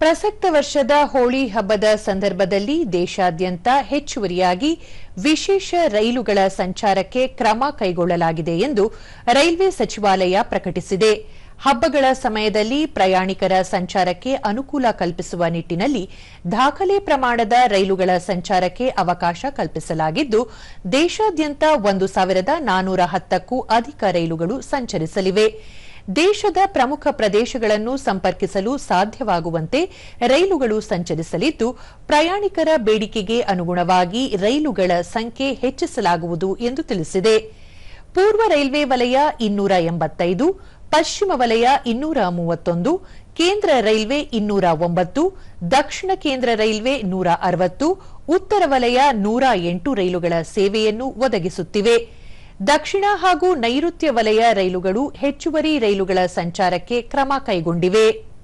ಪ್ರಸಕ್ತ ವರ್ಷದ ಹೋಳಿ ಹಬ್ಬದ ಸಂದರ್ಭದಲ್ಲಿ ದೇಶಾದ್ಯಂತ ಹೆಚ್ಚುವರಿಯಾಗಿ ವಿಶೇಷ ರೈಲುಗಳ ಸಂಚಾರಕ್ಕೆ ಕ್ರಮ ಕೈಗೊಳ್ಳಲಾಗಿದೆ ಎಂದು ರೈಲ್ವೆ ಸಚಿವಾಲಯ ಪ್ರಕಟಿಸಿದೆ. ಹಬ್ಬಗಳ ಸಮಯದಲ್ಲಿ ಪ್ರಯಾಣಿಕರ ಸಂಚಾರಕ್ಕೆ ಅನುಕೂಲ ಕಲ್ಪಿಸುವ ನಿಟ್ಟಿನಲ್ಲಿ ದಾಖಲೆ ಪ್ರಮಾಣದ ರೈಲುಗಳ ಸಂಚಾರಕ್ಕೆ ಅವಕಾಶ ಕಲ್ಪಿಸಲಾಗಿದ್ದು, ದೇಶಾದ್ಯಂತ ಒಂದು ಸಾವಿರದ ನಾನೂರ ಹತ್ತಕ್ಕೂ ಅಧಿಕ ರೈಲುಗಳು ಸಂಚರಿಸಲಿವೆ. ದೇಶದ ಪ್ರಮುಖ ಪ್ರದೇಶಗಳನ್ನು ಸಂಪರ್ಕಿಸಲು ಸಾಧ್ಯವಾಗುವಂತೆ ರೈಲುಗಳು ಸಂಚರಿಸಲಿದ್ದು, ಪ್ರಯಾಣಿಕರ ಬೇಡಿಕೆಗೆ ಅನುಗುಣವಾಗಿ ರೈಲುಗಳ ಸಂಖ್ಯೆ ಹೆಚ್ಚಿಸಲಾಗುವುದು ಎಂದು ತಿಳಿಸಿದೆ. ಪೂರ್ವ ರೈಲ್ವೆ ವಲಯ ಇನ್ನೂರ ಎಂಬತ್ತೈದು, ಪಶ್ಚಿಮ ವಲಯ ಇನ್ನೂರ ಮೂವತ್ತೊಂದು, ಕೇಂದ್ರ ರೈಲ್ವೆ ಇನ್ನೂರ ಒಂಬತ್ತು, ದಕ್ಷಿಣ ಕೇಂದ್ರ ರೈಲ್ವೆ ನೂರ ಅರವತ್ತು, ಉತ್ತರ ವಲಯ ನೂರ ಎಂಟು ರೈಲುಗಳ ಸೇವೆಯನ್ನು ಒದಗಿಸುತ್ತಿವೆ. ದಕ್ಷಿಣ ಹಾಗೂ ನೈಋತ್ಯ ವಲಯ ರೈಲುಗಳು ಹೆಚ್ಚುವರಿ ರೈಲುಗಳ ಸಂಚಾರಕ್ಕೆ ಕ್ರಮ ಕೈಗೊಂಡಿವೆ.